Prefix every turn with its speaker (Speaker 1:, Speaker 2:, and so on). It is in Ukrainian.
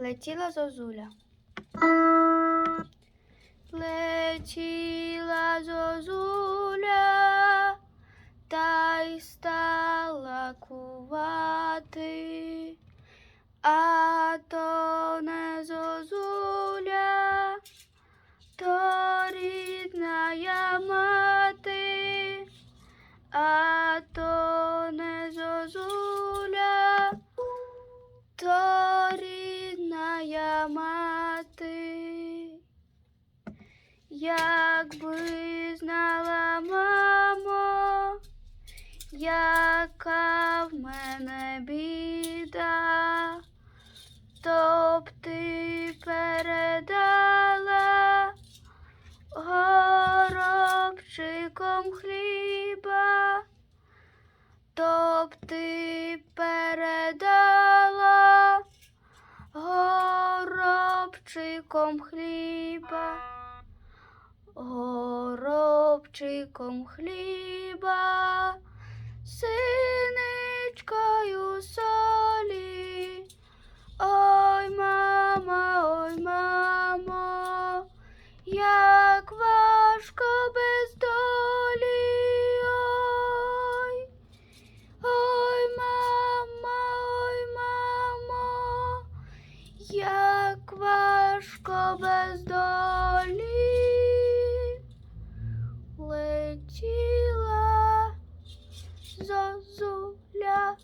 Speaker 1: Летіла зозуля. Летіла зозуля, та й стала кувати, а то Якби знала, мамо, яка в мене біда, то б ти передала горобчиком хліба, то б ти передала горобчиком хліба горобчиком хліба, синичкою солі. Ой, мама, ой, мамо, як важко без долі. Ой, ой, мама, ой, мамо, як важко без долі. тіла зозуля.